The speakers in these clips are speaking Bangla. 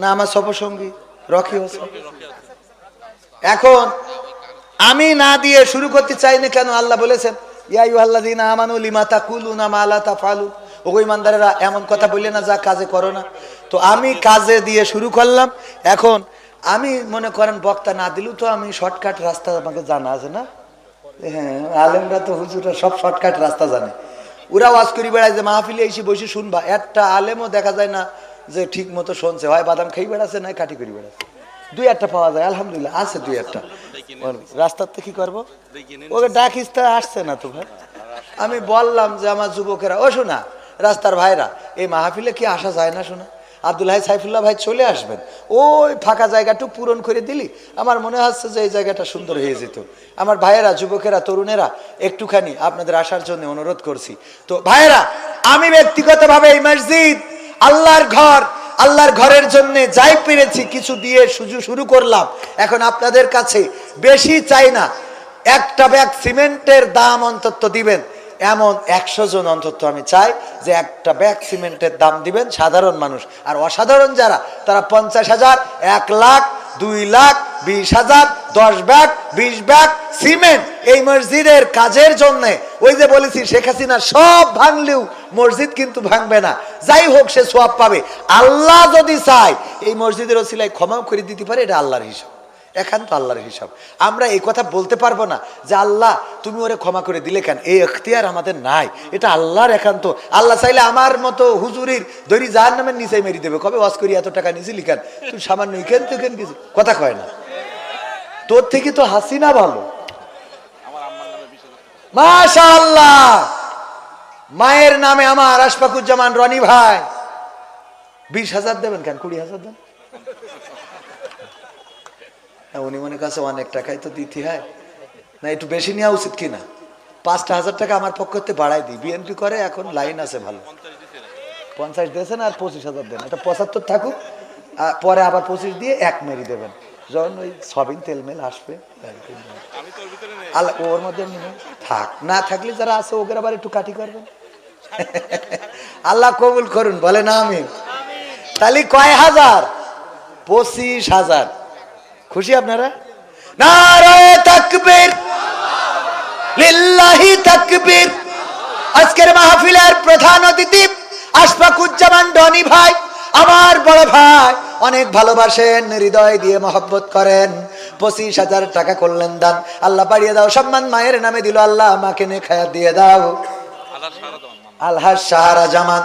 না, আমার সফরসঙ্গী রকি হোসেন। এখন, আমি না দিয়ে শুরু করতে চাই না কেন? আল্লাহ বলেছেন আল্লাহ দিন আমানু লিমা তাকুলু না মালা তা ফালু ওগো ইমানদারেরা এমন কথা বললে না, যা কাজে করো না। তো আমি কাজে দিয়ে শুরু করলাম। এখন, আমি মনে করেন, বক্তা না দিলেও তো আমি শর্টকাট রাস্তা আমাকে জানা আছে না? হ্যাঁ আলেমরা তো হুজুরা সব শর্টকাট রাস্তা জানে। ওরা ওয়াজ করি বেড়ায় যে মাহফিলে এসে বসে শুনবা। একটা আলেমও দেখা যায় না যে ঠিক মতো শুনছে, হয় বাদাম খেয়ে বেড়াচ্ছে নয় কাটি করি বেড়াচ্ছে। দুই একটা পাওয়া যায়, আলহামদুলিল্লাহ, আছে দুই একটা। রাস্তার রাস্তাতে কি করব? ওকে ডাকিস আসছে না তো ভাই। আমি বললাম যে আমার যুবকেরা, ও শোনা, রাস্তার ভাইরা, এই মাহফিলে কি আসা যায় না শোনা? আব্দুল হাই সাইফুল্লাহ ভাই চলে আসবেন। ওই ফাঁকা জায়গাটুকু পূরণ করে দিলি। আমার মনে হচ্ছে যে এই জায়গাটা সুন্দর হয়ে যেত। আমার ভাইয়েরা, যুবকেরা, তরুণেরা, একটুখানি আপনাদের আসার জন্য অনুরোধ করছি। তো ভাইয়েরা, আমি ব্যক্তিগতভাবে এই মসজিদ আল্লাহর ঘর, আল্লাহর ঘরের জন্য যাই পেরেছি, কিছু দিয়ে সুজু শুরু করলাম। এখন আপনাদের কাছে বেশি চাই না। একটা ব্যাগ সিমেন্টের দাম অন্তত দিবেন। এমন একশো জন অন্তত আমি চাই যে একটা ব্যাগ সিমেন্টের দাম দিবেন সাধারণ মানুষ। আর অসাধারণ যারা, তারা পঞ্চাশ হাজার, এক লাখ দুই লাখ, বিশ হাজার, দশ ব্যাগ, বিশ ব্যাগ সিমেন্ট এই মসজিদের কাজের জন্য। ওই যে বলেছি, শেখ হাসিনা সব ভাঙলেও মসজিদ কিন্তু ভাঙবে না। যাই হোক, সে সোয়াব পাবে। আল্লাহ যদি চায়, এই মসজিদের ওসিলায় ক্ষমাও করে দিতে পারে, এটা আল্লাহর হিসাব। একান্ত আল্লাহর হিসাব। আমরা এই কথা বলতে পারব না যে আল্লাহ তুমি ওরে ক্ষমা করে দিলে কেন? এই এখতিয়ার আমাদের নাই। এটা আল্লাহর একান্ত। আল্লাহ চাইলে আমার মতো হুজুরির দড়ি যার নামের নিচে মেরি দেবে। কবে ওয়াজ করি এত টাকা নিয়েছিলি কেন? তুই সামান্য ইকেন তো কেন কিছু কথা কয় না। তোর থেকে তো হাসিনা ভালো। মাশা আল্লাহ মায়ের নামে আমার আশফাকুজ্জামান রনি ভাই। বিশ হাজার দেবেন কেন? কুড়ি হাজার দেন? না, উনি মনে কাছে অনেক টাকাই তো দিতে হয়। না একটু বেশি নেওয়া উচিত কি না পাঁচটা হাজার টাকা আমার পক্ষ থেকে বাড়াই দিই। বিএনপি করে এখন লাইন আছে ভালো। পঞ্চাশ দিয়েছেন আর পঁচিশ হাজার দেন। এটা পঁচাত্তর থাকুক পরে আবার পঁচিশ দিয়ে এক মেরি দেবেন। যখন ওই সবিন তেলমেল আসবে ওর মধ্যে থাক না থাকলে যারা আছে ওদের আবার একটু কাটি করবেন। আল্লাহ কবুল করুন বলে না আমি তাহলে কয় হাজার? পঁচিশ হাজার। খুশি আপনারা? আজকের মাহফিলের প্রধান অতিথি আশফাকুজ্জামান ডনি ভাই, আমার বড় ভাই। অনেক ভালোবাসেন, হৃদয় দিয়ে মহব্বত করেন। পঁচিশ হাজার টাকা করলেন দান। আল্লাহ বাড়িয়ে দাও, সম্মান মায়ের নামে দিল আল্লাহ আমাকে নে খায়া দিয়ে দাও। আল্লাহ সাহারা জামান।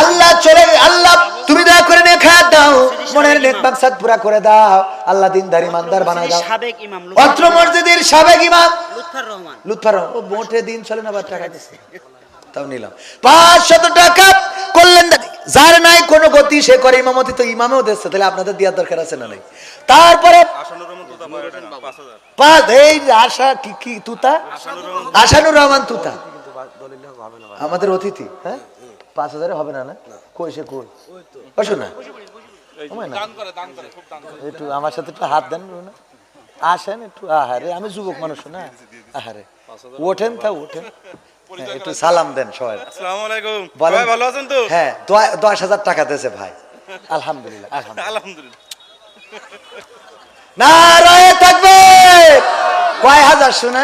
আল্লাহ চলে আল্লাহ তুমি দয়া করে নে দাও মনের নেক মাকসাদ পুরা করে দাও আল্লাহ দিনদারি মানদার বানায় দাও। সাবেক ইমাম অত্র মসজিদের সাবেক ইমাম। লুৎফর রহমান। লুৎফার রহমান, ও মোটে দিন চলে না টাকা দিচ্ছে তাও নিলাম। পাঁচশত টাকা করলেন যার নাই কোনো গতি সে করে ইমামতি তো ইমামেও দিচ্ছে তাহলে আপনাদের দেওয়ার দরকার আছে না নাই? তারপরে পাঁচ এই আশা কি কি তুতা? আশানুর রহমান তুতা। আমাদের অতিথি হ্যাঁ? পাঁচ হাজারে হবে না না? কই সে কই? বসো না। একটু আমার সাথে একটু হাত দেন না আসেন একটু আহারে আমি যুবক মানুষ না? আহারে। ওঠেন তা ওঠেন। হ্যাঁ, একটু সালাম দেন সবাই। আসসালামু আলাইকুম। ভাই ভালো আছেন তো? হ্যাঁ দশ- দশ হাজার টাকা দিয়েছে ভাই। আলহামদুলিল্লাহ আলহামদুলিল্লাহ। নারায় কয় হাজার শোনা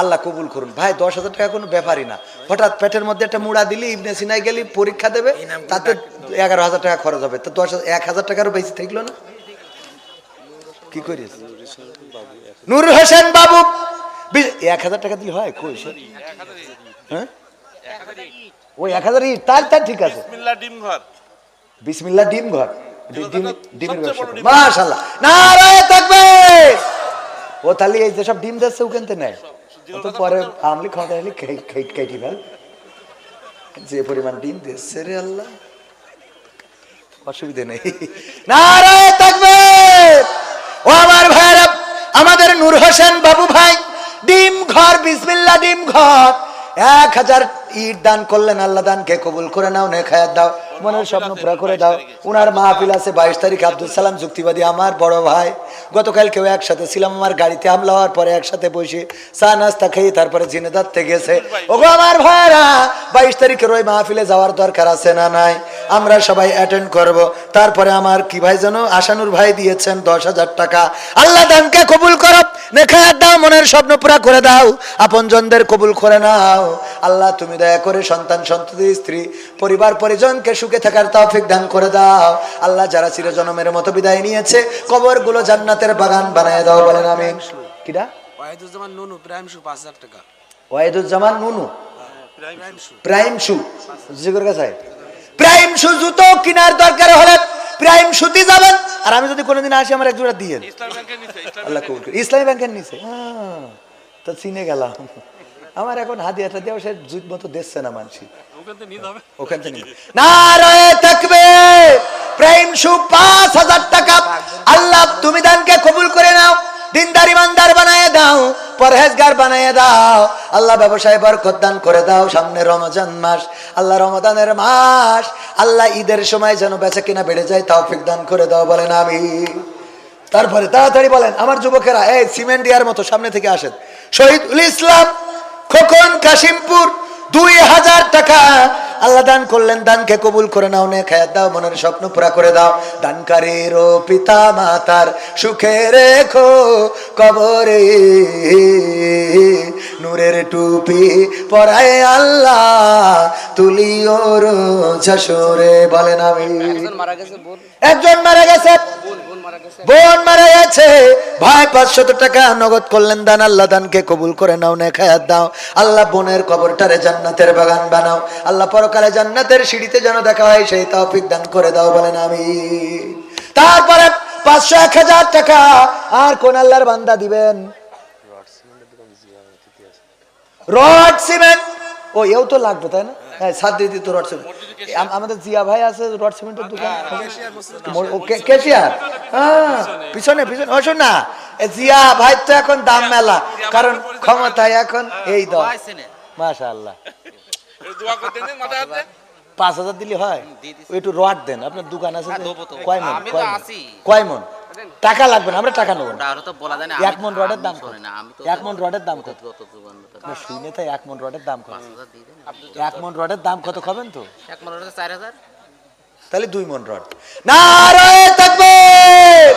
আল্লাহ কবুল করুন। ভাই দশ হাজার টাকা কোনো ব্যাপারই না। হঠাৎ পেটের মধ্যে একটা মুড়া দিলি ইবনে সিনাই গেলি পরীক্ষা দেবে তাতে এগারো হাজার টাকা খরচ হবে। তো দশ এক হাজার টাকারও বেশি থাকল না? কি করিস? নূর হোসেন বাবু। এক হাজার টাকা দিলে হয়? কই হ্যাঁ? ওই এক হাজার ইট। তার তার ঠিক আছে। বিসমিল্লাহ ডিম ঘর বিসমিল্লাহ ডিম ঘর ডিমের ব্যবসা ডিম। নারায় থাকবে ও তাহলে এই যেসব ডিম দিচ্ছে ওখানতে নেয়? তো পরে আমলি কেটি ফেল যে পরিমাণ ডিম দিচ্ছে রে আল্লাহ। অসুবিধে নেই। নারায় থাকবে ও আমার ভাইরা আমাদের নূর হোসেন বাবু ভাই ডিম ঘর বিসমিল্লা ডিম ঘর। এক হাজার ইট দান করলেন আল্লাহ দানকে কবুল করে নাও নে খায়াত দাও। মনের স্বপ্ন পুরা করে দাও। উনার মাহফিল আছে বাইশ তারিখ আব্দুল সালাম যুক্তিবাদী আমার বড় ভাই। গতকাল কেউ একসাথে ছিলাম আমার গাড়িতে হামলা হওয়ার পরে একসাথে বসে চা নাস্তা খেয়ে তারপরে জিনেদারতে গেছে। ওগো আমার ভাইরা বাইশ তারিখের ওই মাহফিলে যাওয়ার দরকার আছে না নাই? আমরা সবাই অ্যাটেন্ড করব। তারপরে আমার কি ভাই যেন আশানুর ভাই দিয়েছেন দশ হাজার টাকা। আল্লাহ দানকে কবুল করো নেখায়াত দাও মনের স্বপ্ন পুরা করে দাও। আপনজনদের কবুল করে নাও। আল্লাহ তুমি দয়া করে সন্তান সন্ততি স্ত্রী পরিবার পরিজনকে সুখে থাকার তৌফিক দান করে দাও। আল্লাহ যারা চিরজনমের মতো বিদায় নিয়েছে কবরগুলো জান্নাতের বাগান বানায় দাও বলেন আমি কিরা? ওয়াহিদুজ্জামান নুনু প্রাইম শু পাঁচ হাজার টাকা। ওয়াহিদুজ্জামান নুনু? প্রাইম শু। প্রাইম শু। জিগর কাছে প্রাইম শু জুতো কেনার দরকার হলে প্রাইম শুতে যাবেন। আর আমি যদি কোনোদিন আসি আমার এক জোড়া দিয়ে আল্লাহ কবুল করে। ইসলামী ব্যাংকের নিচে। তো চিনে গেলাম। আমার এখন হাদিয়াটা দেওয়া সে জুত মতো দেখছে না মানসি ওখান থেকে না রয়ে থাকবে। প্রাইম সু পাঁচ হাজার টাকা। আল্লাহ তুমি দানকে কবুল করে নাও। দিনদার ইমানদার বানায় দাও, পরহেজগার বানায় দাও। আল্লাহ ব্যবসায় বরকত দান করে দাও সামনে রমজান মাস। আল্লাহ রমজানের মাস। আল্লাহ ঈদের সময় যেন বেচা কিনা বেড়ে যায়, তৌফিক দান করে দাও, বলেন আমি তারপরে তাড়াতাড়ি বলেন, আমার যুবকেরা, এই সিমেন্ট ইয়ার মতো সামনে থেকে আসেন। শহীদুল ইসলাম খোকন, কাশিমপুর দুই হাজার টাকা আল্লাহ দান করলেন দানকে কবুল করে নাও নে খায়াত দাও মনের স্বপ্ন পুরা করে দাও। দানকারীর ও পিতা মাতার সুখে রেখো কবরে। নূরের টুপি পরায় আল্লাহ তুলিও ঝাসরে বলেন আমি। একজন মারা গেছে বোন মারা গেছে। ভাই পাঁচশত টাকা নগদ করলেন দান আল্লাহ দানকে কবুল করে নাও নে খায়াত দাও। আল্লাহ বোনের কবরটারে জান্নাতের বাগান বানাও। আল্লাহ পরকালে জান্নাতের সিঁড়িতে যেন দেখা হয় সেই তৌফিক দান করে দাও বলেন আমি তারপরে পাঁচশো এক হাজার টাকা। আর কোন আল্লাহর বান্দা দিবেন? Rod cement? ও এও তো লাগবে তাই না? হ্যাঁ সাত রড সিমেন্ট আমাদের জিয়া ভাই আছে রড সিমেন্টের দোকান। কে- কেশিয়ার হ্যাঁ পিছনে। পিছনে ও শোন না জিয়া ভাই তো এখন দাম মেলা কারণ ক্ষমতায় এখন এই দল। মাশা আল্লাহ পাঁচ হাজার দিলে হয়? একটু রড দেন আপনার দোকান আছে? কয় মন কয় মন? টাকা লাগবে না আমরা টাকা নেব না। না এক মন রডের দাম কত? আমি এক মন রডের দাম কত? কত না শুনে তাই এক মন রডের দাম কত? এক মন রডের দাম কত খাবেন তো? এক মনে হচ্ছে চার হাজার? তাহলে দুই মন রড। তাকবীর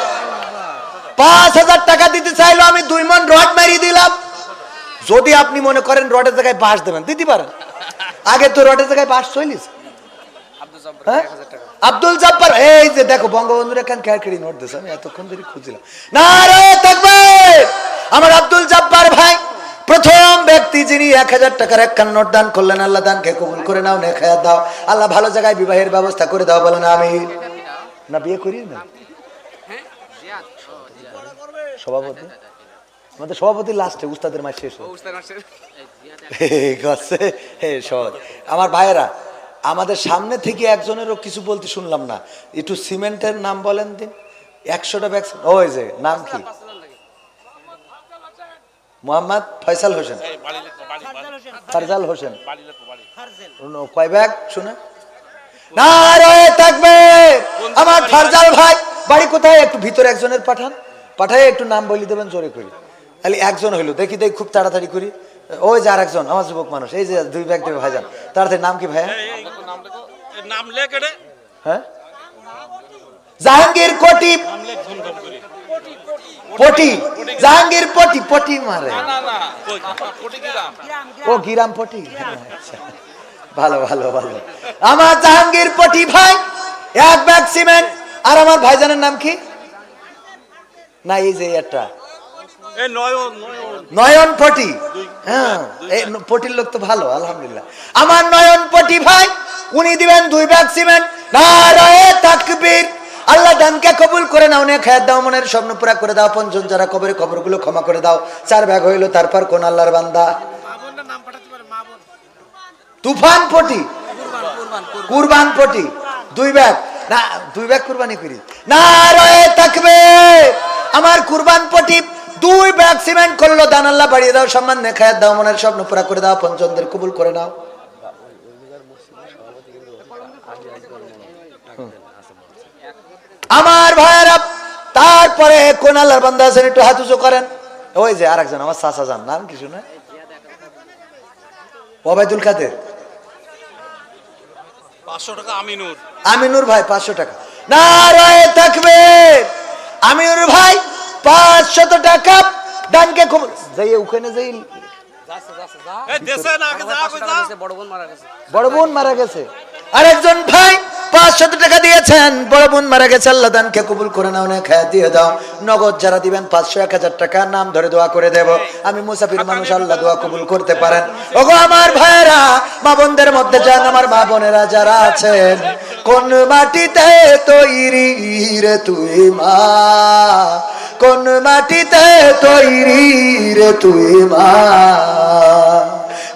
পাঁচ হাজার টাকা দিতে চাইলো আমি দুই মন রড মারিয়ে দিলাম। যদি আপনি মনে করেন রডের জায়গায় বাঁশ দেবেন দিতে পারেন। আগে তো রডের জায়গায় বাঁশ চলিস আব্দুল জব্বার হ্যাঁ? এই যে দেখো বঙ্গবন্ধুর এখান ক্যারকেরি নোট দিয়েছে আমি এতক্ষণ ধরে খুঁজছিলাম। নারায়ে তাকবীর! আমার আব্দুল জব্বার ভাই প্রথম ব্যক্তি যিনি এক হাজার টাকার একখান নোট দান করলেন আল্লাহ দানকে কবুল করে নাও নে খায়াত দাও। আল্লাহ ভালো জায়গায় বিবাহের ব্যবস্থা করে দাও বলেন আমি না বিয়ে করি না সভাপতি? আমাদের সভাপতি লাস্টে উস্তাদের মাস শেষ আমার ভাইয়েরা আমাদের সামনে থেকে একজনেরও কিছু বলতে শুনলাম না। একটু সিমেন্টের নাম বলেন দিন। একশোটা ব্যাগ ওই যে নাম কি? মোহাম্মদ ফয়সাল হোসেন। ফারজাল হোসেন। কয় ব্যাগ শুনে। না রয়ে থাকবে আমার ফারজাল ভাই বাড়ি কোথায়? একটু ভিতরে একজনের পাঠান। পাঠায় একটু নাম বলি দেবেন জোরে করি। তাহলে একজন হইল। দেখি দেখি খুব তাড়াতাড়ি করি। ওই যে আর একজন আমার যুবক মানুষ। এই যে দুই ব্যাগ দেবে ভাইজান। তাড়াতাড়ি নাম কি ভাইয়া? নাম লেখ এটা হ্যাঁ? জাহাঙ্গীর কোটি পটি। জাহাঙ্গীর পটি পটি মারে। ও গিরাম পটি? আচ্ছা। ভালো ভালো ভালো। আমার জাহাঙ্গীর পটি ভাই এক ব্যাগ সিমেন্ট। আর আমার ভাইজানের নাম কি? না এই যে একটা। নয়ন পটি। হ্যাঁ পটির লোক তো ভালো আলহামদুলিল্লাহ। আমার নয়ন পটি ভাই উনি দিবেন দুই ব্যাগ সিমেন্ট। তাকবীর। আল্লাহ দানকে কবুল করে নাও নে খায়াত দাও, মনের স্বপ্ন পুরা করে দাও পঞ্জন যারা কবরে খবরগুলো ক্ষমা করে দাও, চার ব্যাগ হইল, তারপর কোন আল্লাহর বান্দা? তুফান পটি। কুরবান পটি। দুই ব্যাগ। না, দুই ব্যাগ কুরবানি করি। না রয়ে থাকবে আমার কুরবান পটি, দুই ব্যাগ সিমেন্ট করল, দান আল্লাহ বাড়িয়ে দাও, সম্মান নেখায়াত দাও, মনের স্বপ্ন পুরা করে দাও পঞ্চমদের কবুল করে নাও। আমার ভাইয়েরা তারপরে কোন আল্লাহর বান্দা আছেন একটু হাত উঁচু করেন। ওই যে আরেকজন আমার চাচা যান নাম কিছু না ওবায়দুল কাদের। পাঁচশো টাকা আমিনুর। আমিনুর ভাই পাঁচশো টাকা। না রয়ে থাকবে আমিনুর ভাই পাঁচশত টাকা। ডানকে যাই ওখানে যাই বড় বোন মারা গেছে। আরেকজন ভাই পাঁচশত টাকা দিয়েছেন। বড় বোন মারা গেছে, আল্লাহ দানকে কবুল করে নাও না খায়া দিয়ে দাও। নগদ যারা দিবেন, পাঁচশো, এক হাজার টাকা নাম ধরে দোয়া করে দেব। আমি মুসাফির মানুষ, আল্লাহ দোয়া কবুল করতে পারেন। ওগো আমার ভাইয়েরা, মা বোনদের মধ্যে যান, আমার মা বোনেরা যারা আছেন, কোন মাটিতে তৈরি রে তুই মা? কোন মাটিতে তৈরি রে তুই মা?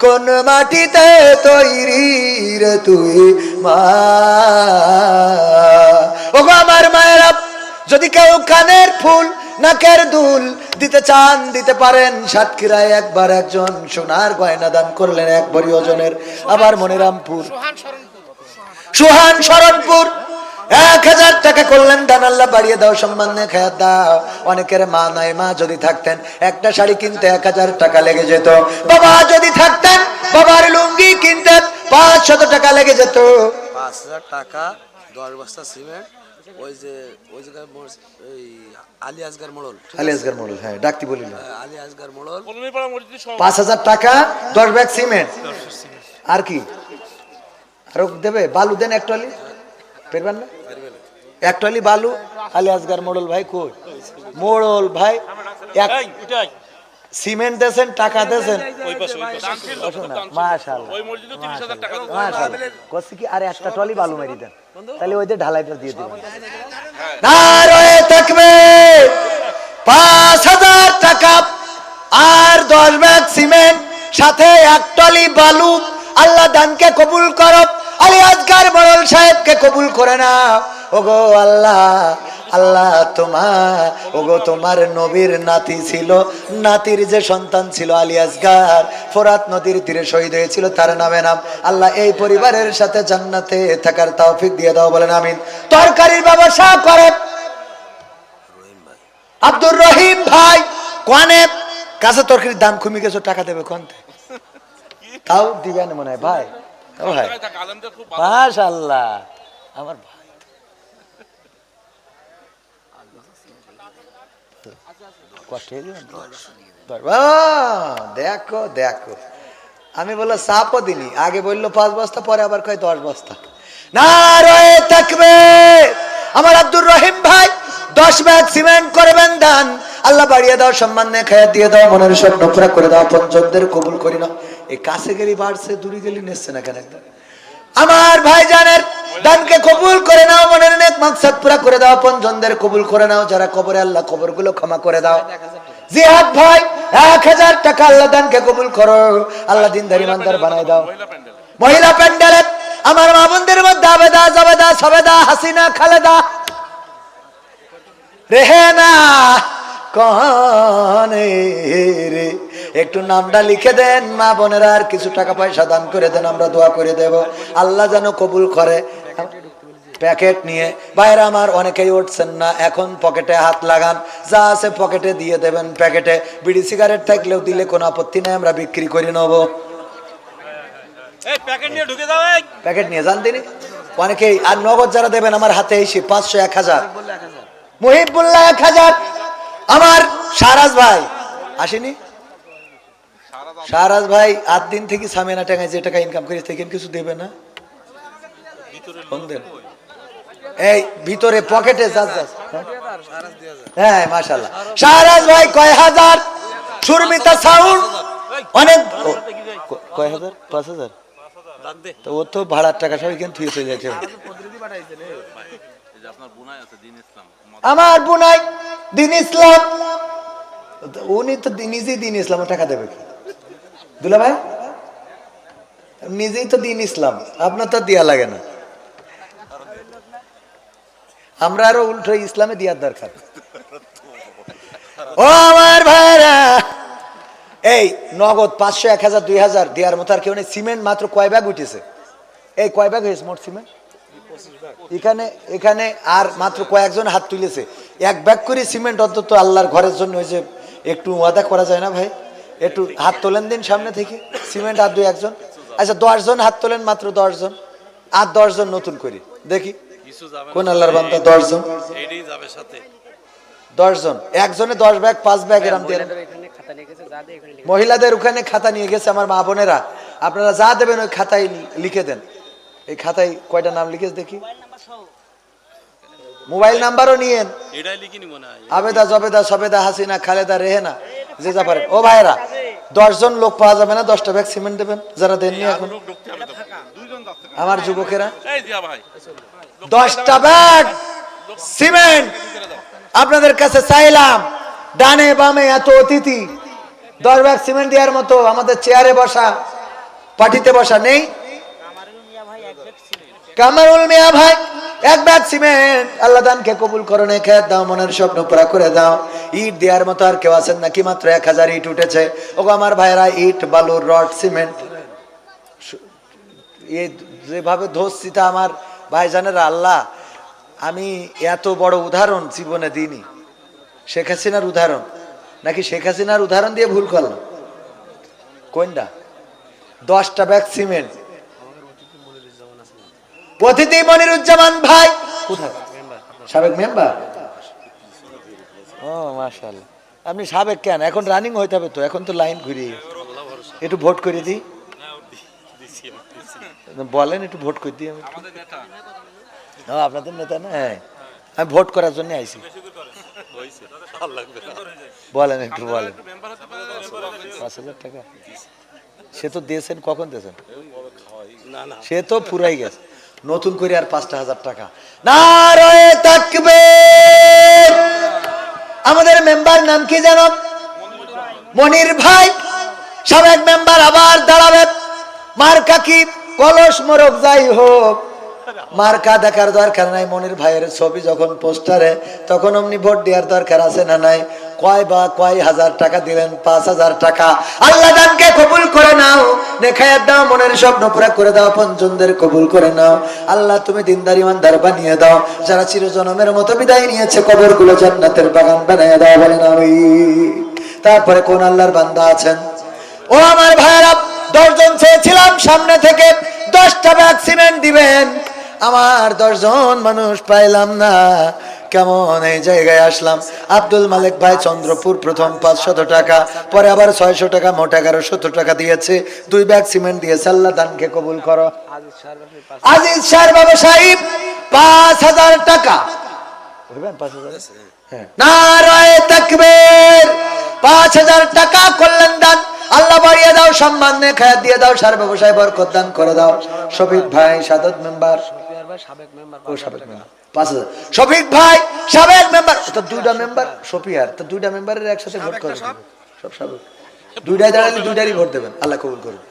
কোন মাটিতে তৈরি রে তুই মা? ও আমার মায়েরা যদি কেউ কানের ফুল নাকের দুল দিতে চান দিতে পারেন সাতক্ষীরায় একবার একজন সোনার গয়না দান করলেন এক ভরি ওজনের। আবার মনিরামপুর। সুহান শরণপুর। এক হাজার টাকা করলেন দান আল্লাহ বাড়িয়ে দাও সম্মান খায়াত দাও। অনেকের মা নাই মা যদি থাকতেন একটা শাড়ি কিনতে এক হাজার টাকা লেগে যেত। বাবা যদি থাকতেন বাবার লুঙ্গি কিনতে পাঁচ শত টাকা লেগে যেত। পাঁচ হাজার টাকা দশ বস্তা সিমেন্ট ওই যে ওই জায়গায় মোড়- ওই আলী আসগার মোড়ল আলী আসগার মোড়ল হ্যাঁ ডাকতি বলিল আলী আসগার মোড়ল। পাঁচ হাজার টাকা দশ ব্যাগ সিমেন্ট। আর কি? আরও দেবে? বালু দেন এক টলি পেরবেন না? এক টলি বালু আলী আসগার মোড়ল ভাই কই? মোড়ল ভাই এক সিমেন্ট দেন টাকা দেন। কি আর একটা টলি বালু মেরি দেন। তাহলে ওই যে ঢালাইটা দিয়ে দিবেন। নারায়ে তাকবীর পাঁচ হাজার টাকা আর দশ ব্যাগ সিমেন্ট সাথে এক টলি বালু। আল্লাহ দানকে কবুল করো। আলী আজগার মরল সাহেবকে কবুল করে না ওগো আল্লাহ আল্লাহ তোমার, ওগো তোমার নবীর নাতি ছিল। নাতির যে সন্তান ছিল আলী আসগার ফোরাত নদীর তীরে শহীদ হয়েছিল, তার নামে নাম। আল্লাহ এই পরিবারের সাথে জান্নাতে থাকার তৌফিক দিয়ে দাও, বলেন আমিন। তরকারির ব্যবসা করে আব্দুর রহিম ভাই, কোয়ানে? কাছে তরকারির দাম কমে গেছে, টাকা দেবে কোনতে? তাও দিবেন মনে হয়, ভাই। ভাই। মাশাল্লাহ আমার ভাই। দেখো দেখো। আমি বলল সাপও দিনি আগে বলল পাঁচ বস্তা পরে আবার কয় দশ বস্তা। না রয়ে থাকবে আমার আব্দুর রহিম ভাই দশ ব্যাগ সিমেন্ট করবেন দান। আল্লাহ বাড়িয়ে দাও, সম্মান নিয়ে খাইয়া দিয়ে দাও, মনের স্বপ্ন পুরা করে দাও পঞ্চমদের কবুল করি নাও এই কাছে গেলি বাড়ছে, দূরে গেলি নেচ্ছে না কেন একদম? আমার ভাইজানের দানকে কবুল করে নাও, মনের নেক মাকসাদ পুরা করে দাও পঞ্চমদের কবুল করে নাও, যারা কবরে আল্লাহ কবরগুলো ক্ষমা করে দাও। জিহাদ ভাই, এক হাজার টাকা আল্লাহ দানকে কবুল করো, আল্লাহ দিনদারি মানদার বানাই দাও। মহিলা প্যান্ডেলে আমার মা বোনদের মধ্যে আবেদা, জবেদা, সবেদা, হাসিনা, খালেদা। রেহেনা কনে রে একটু নামটা লিখে দেন মা বোনেরা আর কিছু টাকা পয়সা দান করে দেন আমরা দোয়া করে দেব। আল্লাহ যেন কবুল করে। প্যাকেট নিয়ে বাইরে আমার অনেকেই উঠছেন না এখন পকেটে হাত লাগান। যা আছে পকেটে দিয়ে দেবেন প্যাকেটে। বিড়ি সিগারেট থাকলেও দিলে কোনো আপত্তি নেই আমরা বিক্রি করে নেব। এই প্যাকেট নিয়ে ঢুকে যাও এই। প্যাকেট নিয়ে যান তিনি। অনেকেই আর নগদ যারা দেবেন আমার হাতে এসে পাঁচশো এক হাজার। বললে এক হাজার। মুহিবুল্লাহ এক হাজার। আমার সারাজ ভাই। আসেনি? সারাজ ভাই আট দিন থেকে সামিয়ানা টাকায় যে টাকা ইনকাম করেছে থেকে কিছু দেবে না? এই ভিতরে পকেটে হ্যাঁ? মাশাল্লাহ শাহরাজ ভাই কয় হাজার? সুরমিতা সাউন্ড অনেক কয় হাজার? পাঁচ হাজার? তো ও তো ভাড়ার টাকা সব এখানে থুয়ে চলে যাচ্ছে আমার বোনাই দিন ইসলাম। উনি তো নিজেই দিন ইসলাম টাকা দেবে দুলা ভাই নিজেই তো দিন ইসলাম, আপনার তো দেয়া লাগে না। আমরা আরও উল্টো ইসলামে দেওয়ার দরকার। ও আমার ভাইরা, এই নগদ পাঁচশো, এক হাজার, দুই হাজার দেওয়ার মতো আর কেউ নেই। সিমেন্ট মাত্র কয় ব্যাগ উঠেছে? এই কয় ব্যাগ হয়েছে মোট সিমেন্ট? এখানে এখানে আর মাত্র কয়েকজন হাত তুলেছে। এক ব্যাগ করে সিমেন্ট অন্তত আল্লাহর ঘরের জন্য ওই যে একটু ওয়াদা করা যায় না ভাই? একটু হাত তোলেন দিন সামনে থেকে। সিমেন্ট আর দুই একজন। আচ্ছা দশজন হাত তোলেন মাত্র দশজন। আর দশজন নতুন করি। দেখি। কোন আল্লাহর বান্দা? দশজন। এইটাই যাবে সাথে। দশজন। একজনে দশ ব্যাগ পাঁচ ব্যাগ এরম দিয়ে মহিলাদের ওখানে খাতা নিয়ে গেছে আমার মা বোনেরা। আপনারা যা দেবেন ওই খাতায় লিখে দেন। এই খাতায় কয়টা নাম লিখেছে দেখি? মোবাইল নাম্বারও নিয়েন। আবেদা জবেদা সবেদা হাসিনা খালেদা রেহেনা যে যা পারেন। ও ভাইরা দশজন লোক পাওয়া যাবে না দশটা ব্যাগ সিমেন্ট দেবেন যারা দেননি এখন। আমার যুবকেরা এই দিয়া ভাই। দশটা ব্যাগ সিমেন্ট। আপনাদের কাছে চাইলাম ডানে বামে এত অতিথি দশ ব্যাগ সিমেন্ট দেওয়ার মতো আমাদের চেয়ারে বসা পাটিতে বসা নেই। কামারুল মিয়া ভাই, এক ব্যাগ সিমেন্ট। আল্লাহ দানকে কবুল করো নে খেয়ে দাও, মনের স্বপ্ন পুরা করে দাও। ইট দেওয়ার মতো আর কেউ আছেন নাকি? মাত্র এক হাজার ইট উঠেছে। ওগো আমার ভাইয়েরা, ইট বালু রড, সিমেন্ট। যেভাবে ধরছি তা আমার ভাইজানেরা, আল্লাহ, আমি এত বড় উদাহরণ জীবনে দিইনি। শেখ হাসিনার উদাহরণ। নাকি শেখ হাসিনার উদাহরণ দিয়ে ভুল করলাম? কোনটা? দশটা ব্যাগ সিমেন্ট। অতিথি মনিরুজ্জামান ভাই। কোথায়? সাবেক মেম্বার? ও মাশাআল্লাহ। আপনি সাবেক কেন? এখন রানিং হইতে হবে তো এখন তো লাইন গেছে। একটু ভোট করে দিই। বলেন একটু ভোট করে দিই আমি। আমাদের আপনাদের নেতা না? হ্যাঁ। আমি ভোট করার জন্য আইছি। হইছে ভালো লাগবে বলেন একটু বলেন। পাঁচ হাজার টাকা? সে তো দিয়েছেন কখন দিয়েছেন? না না। সে তো পুরাই গেছে। নতুন করে আর পাঁচটা হাজার টাকা। না আমাদের মেম্বার নাম কি জানো? মনির ভাই। সাবেক মেম্বার আবার দাঁড়াবে। মার্কা কি? কলস মোরক যাই হোক। মার্কা দেখার দরকার নাই। মনির ভাইয়ের ছবি যখন পোস্টারে, তখন অমনি ভোট দেওয়ার দরকার আছে না নাই? কয় বা কয় হাজার টাকা দিলেন? পাঁচ হাজার টাকা। আল্লাহ দানকে কবুল করে নাও। দেখায় দাও, মনের স্বপ্ন পুরা করে দাও পঞ্চমদের কবুল করে নাও। আল্লাহ, তুমি দিনদার ইমানদার বানিয়ে দাও। যারা চিরজনমের মতো বিদায় নিয়েছে কবরগুলো জান্নাতের বাগান বানিয়ে দাও বলেন আমি। তারপরে কোন আল্লাহর বান্দা আছেন? ও আমার ভাইয়েরা, দশজন চেয়েছিলাম, সামনে থেকে দশটা ব্যাগ সিমেন্ট দিবেন। আমার দশজন মানুষ পাইলাম না। কেমন এই জায়গায় আসলাম? আব্দুল মালিক ভাই চন্দ্রপুর প্রথম পাঁচশত টাকা, পরে আবার ছয়শো টাকা, মোট এগারোশত টাকা দিয়েছে। দুই ব্যাগ সিমেন্ট দিয়েছে আল্লাহ দানকে কবুল করো। আজিজ পাঁচ হাজার টাকা। পাঁচ হাজার? হ্যাঁ। টাকা করলেন দান। আল্লাহ বাড়িয়ে দাও, সম্মান দিয়ে দাও সার ব্যবসায় বরকত দান করে দাও। শফিক ভাই, সাদত মেম্বার। ও সাবেক মেম্বার। পাঁচ হাজার। শফিক ভাই সাবেক মেম্বার। তো দুইটা মেম্বার শফিয়ার। তো দুইটা মেম্বারের একসাথে ভোট করে সব? সাবেক। দুইটাই দাঁড়ালে দুইটারই ভোট দেবেন। আল্লাহ কবুল করুন।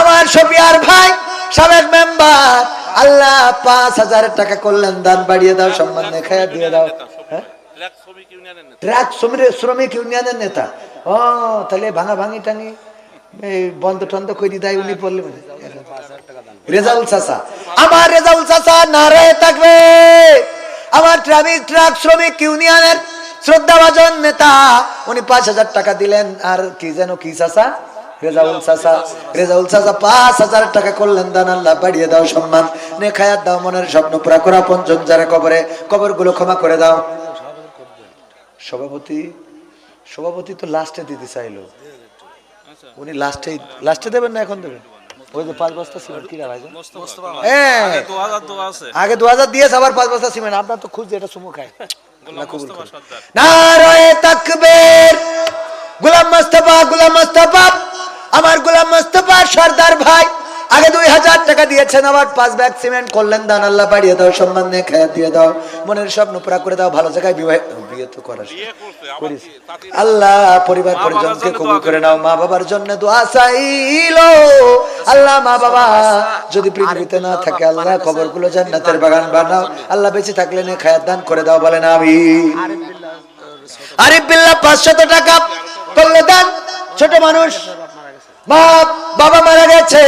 আমার শফিয়ার ভাই সাবেক মেম্বার। আল্লাহ পাঁচ হাজার টাকা করলেন দান বাড়িয়ে দাও সম্মান নে দিয়ে দাও। হ্যাঁ? ট্রাক শ্রমিক ইউনিয়নের নেতা। শ্রমিক শ্রমিক ইউনিয়নের নেতা। ও তাহলে ভাঙা ভাঙি টাঙি বন্ধ টন্ধ করে দেয় উনি বললে রেজাউল চাচা। আমার রেজাউল চাচা নারায় থাকবে। আমার ট্রামিক ট্রাক শ্রমিক ইউনিয়নের শ্রদ্ধাভাজন নেতা, উনি পাঁচ হাজার টাকা দিলেন। আর কি যেন, কি চাচা? কবরে কবর। গুলো ক্ষমা করে দাও। সভাপতি সভাপতি তো লাস্টে দিতে চাইলো। উনি লাস্টে লাস্টে দেবেন না এখন দেবেন? ওই যে পাঁচ বস্তা সিমেন্ট কিরা ভাই হ্যাঁ আগে দু হাজার দিয়েছে আবার পাঁচ বস্তা সিমেন্ট। আপনার তো খুঁজছে এটা সুমু খায়। গোলাম মোস্তফা গোলাম মোস্তফা আমার গোলাম মস্তফা সর্দার ভাই। আগে দুই হাজার টাকা দিয়েছেন আবার পাঁচ ব্যাগ সিমেন্ট করলেন দান আল্লাহ বাড়িয়ে দাও সম্মান নিয়ে খেয়ে দিয়ে দাও মনের স্বপ্ন পুরা করে দাও ভালো জায়গায় বিবাহ বিয়ে তো করার আল্লাহ পরিবার পরিজনকে কবুল করে নাও মা বাবার জন্য দোয়া চাইলো। আল্লাহ মা বাবা যদি পৃথিবীতে না থাকে আল্লাহ কবরগুলো জান্নাতের বাগান বানাও। আল্লাহ বেঁচে থাকলে নে খায়াত দান করে দাও বলেন আমি আরিফ বিল্লাহ পাঁচশত টাকা করলে দান। ছোট মানুষ মা বাবা মারা গেছে।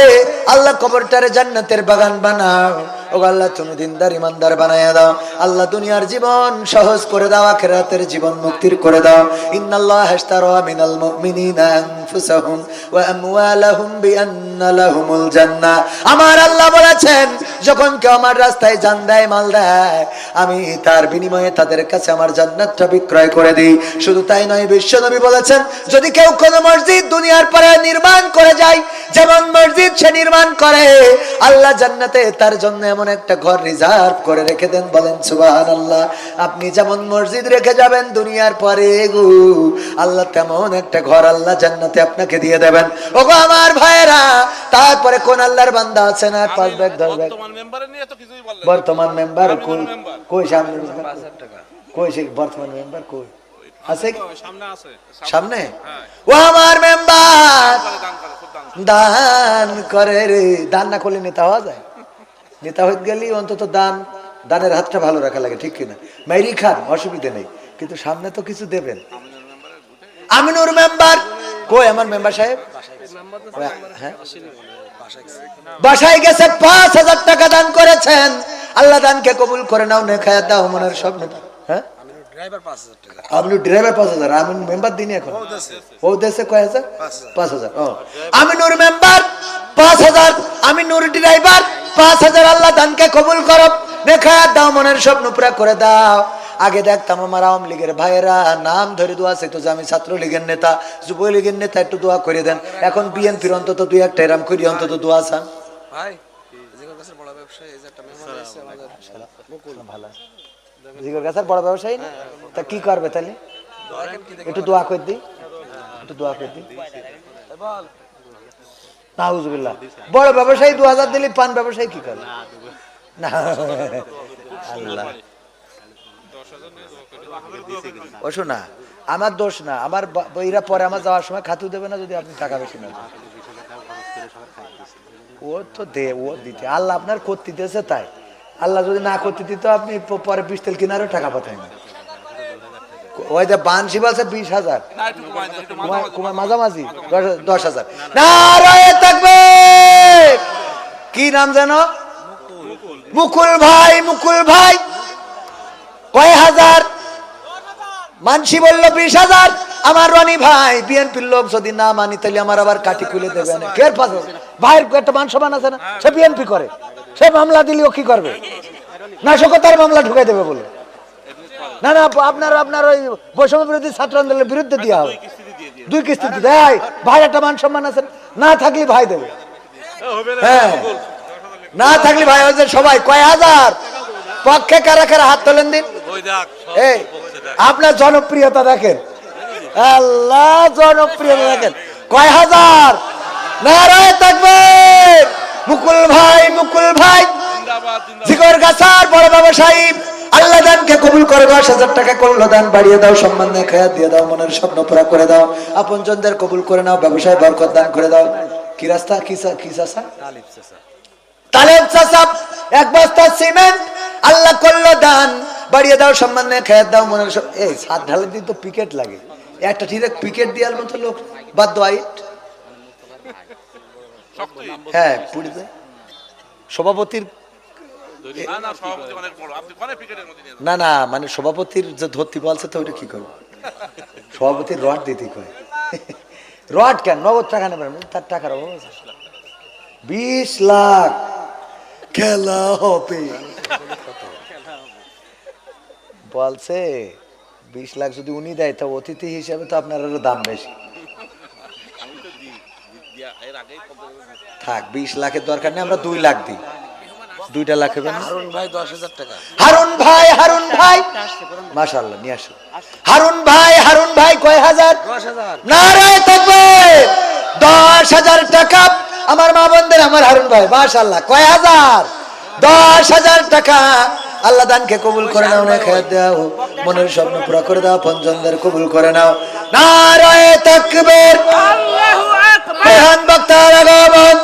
আল্লাহ কবরটারে জান্নাতের বাগান বানাও। ও আল্লাহ, তুমি দিনদার, ইমানদার বানায়া দাও। আল্লাহ দুনিয়ার জীবন সহজ করে দাও, আখিরাতের জীবন মুক্তির করে দাও। ইন্নাল্লাহ হাশতারা মিনাল মুমিনিনা আনফুসাহুম ওয়া আমওয়ালাহুম বিআন্না লাহুমুল জান্নাহ আমার আল্লাহ বলেছেন, যখন কেউ আমার রাস্তায় জান দেয়, মাল দেয়, আমি তার বিনিময়ে তাদের কাছে আমার জান্নাতটা বিক্রয় করে দিই। শুধু তাই নয়, বিশ্বনবী বলেছেন, যদি কেউ কোনো মসজিদ দুনিয়ার পরে নির্মাণ করে যায় যেমন মসজিদ সে নির্মাণ করে আল্লাহ জান্নাতে তার জন্য এমন একটা ঘর রিজার্ভ করে রেখে দেন। বলেন সুবাহান আল্লাহ আপনি যেমন মসজিদ রেখে যাবেন দুনিয়ার পরে গু আল্লাহ তেমন একটা ঘর আল্লাহ জান্নাতে আপনাকে দিয়ে দেবেন। ওগো আমার ভাইয়েরা তারপরে কোন আল্লাহর বান্দা আছে না? পাঁচ ব্যাগ দশ ব্যাগ। বর্তমান মেম্বারে কই? কই সামনে কই সে বর্তমান মেম্বার কই? আছে সামনে আছে। সামনে। হ্যাঁ। ও আমার মেম্বার! দান করে খুব দান করে। দান করে রে। দান না করলে নেতা হওয়া যায়? নেতা গেলে অন্তত দান দানের হাতটা ভালো রাখা লাগে ঠিক কিনা? মেরি খান অসুবিধা নেই। কিন্তু সামনে তো কিছু দেবেন। আমিনুর মেম্বার কই আমার মেম্বার সাহেব? হ্যাঁ। বাসায় গেছে। পাঁচ হাজার টাকা দান করেছেন। আল্লাহ দানকে কবুল করে নাও নে খায়া দাও মনের স্বপ্ন হ্যাঁ আমি ড্রাইভার পাঁচ হাজার টাকা আপনি ড্রাইভার পাঁচ হাজার আমি মেম্বার দিনই এখন। ও দেশে কয় হাজার? পাঁচ হাজার। আমি নূর মেম্বার পাঁচ হাজার। আমি নূর ড্রাইভার পাঁচ হাজার আল্লাহ দানকে কবুল করো। দেখা দাও মনের স্বপ্ন পুরা করে দাও। আগে দেখতাম আমার আওয়ামী লীগের ভাইয়েরা নাম ধরে দোয়া চাইতো যে আমি ছাত্র লীগের নেতা যুব লীগের নেতা একটু দোয়া করে দেন। এখন বিএনপির অন্তত দুই একটা এরাম করি অন্তত দোয়া চান। ভাই জিগর বড় ব্যবসায়ী জিগর গাছের বড় ব্যবসায়ী না? তা কি করবে তাহলে? একটু দোয়া করে দিই। একটু দোয়া করে দিই। বল নাউজুবিল্লাহ। বড় ব্যবসায়ী দু হাজার দিলে পান ব্যবসায়ী কি করে? না। আল্লাহ। ও শোনা আমার দোষ না। আমার বা- এরা পরে আমার যাওয়ার সময় খাতু দেবে না যদি আপনি টাকা বেশি না। ও তো দে, ও দিতে। আল্লাহ আপনার করতে দিতেছে তাই। আল্লাহ যদি না করতে দিত আপনি পরে বিশ তেল কিনারও টাকা পাঠাই না ওই যে বানশি বলছে বিশ হাজার। কুমার- মাঝামাঝি দশ- হাজার। না থাকবে! কি নাম জানো মুকুল ভাই মুকুল ভাই। কয় হাজার? মানসি বলল বিশ হাজার। আমার রনি ভাই বিএনপির লোক যদি না মানি তাহলে আমার আবার কাটি খুলে দেবে না ভাইয়ের একটা মান সম্মান আছে না? সে বিএনপি করে। সে মামলা দিলেও কি করবে? নাশকতার মামলা ঢুকাই দেবে বলে। না না, আপনার আপনার ওই বৈষম্য বিরোধী ছাত্র আন্দোলনের বিরুদ্ধে দেওয়া হবে। দুই কিস্তি দেয় ভাই, একটা মান সম্মান আছে। না থাকলে ভাই দেবে। হ্যাঁ। না থাকলে ভাই যে সবাই। কয় হাজার? পক্ষে কারা হাত তোলেন দিন? এই, আপনার জনপ্রিয়তা দেখেন। আল্লাহ, জনপ্রিয়তা দেখেন। কয় হাজার? নারায় থাকবে। মুকুল ভাই মুকুল ভাই। জিগর গাছার বড় ব্যবসায়ী আল্লাহ দানকে কবুল করে দশ হাজার টাকা করল দান বাড়িয়ে দাও সম্মান দিয়ে দিয়ে দাও মনের স্বপ্ন পুরা করে দাও। আপন জনদের কবুল করে নাও ব্যবসায় বরকত দান করে দাও। কি রাস্তা? কি কি চাষা তালেব চাষা এক বস্তা সিমেন্ট আল্লাহ করল দান বাড়িয়ে দাও সম্মান দিয়ে খায়া দাও মনের এই সাত ঢালের দিন তো পিকেট লাগে। একটা ঠিক পিকেট দেওয়ার মতো লোক বাদ আইট শক্তই হ্যাঁ পুরীতে সভাপতির না না সভাপতি অনেক বড় আপনি মধ্যে নিয়ে না না মানে সভাপতির যে ধরতি বলছে তো ওইটা কি করব সভাপতির রড দিতে কয়। রড কেন? নগদ টাকা নেবেন তার টাকার অভাব বিশ লাখ। খেলা হবে। বলছে বিশ লাখ যদি উনি দেয় তা অতিথি হিসাবে তো আপনার দাম বেশি আমি তো দিই দিয়া এর থাক বিশ লাখের দরকার নেই আমরা দুই লাখ দিই। দুইটা লাখ হবে হারুন ভাই দশ হাজার টাকা। হারুন ভাই হারুন ভাই। মাশাআল্লাহ নিয়ে আসো হারুন ভাই হারুন ভাই কয় হাজার? দশ হাজার। নারায় থাকবে। দশ হাজার টাকা। আমার মা বোনদের আমার হারুন ভাই মাশাল্লাহ কয় হাজার? দশ হাজার টাকা। আল্লাহ দানকে কবুল করে নাও না খেয়াল দাও মনের স্বপ্ন পুরো করে দাও পঞ্চমদের কবুল করে নাও। নারায় থাকবে প্রধান বক্তার আগমন।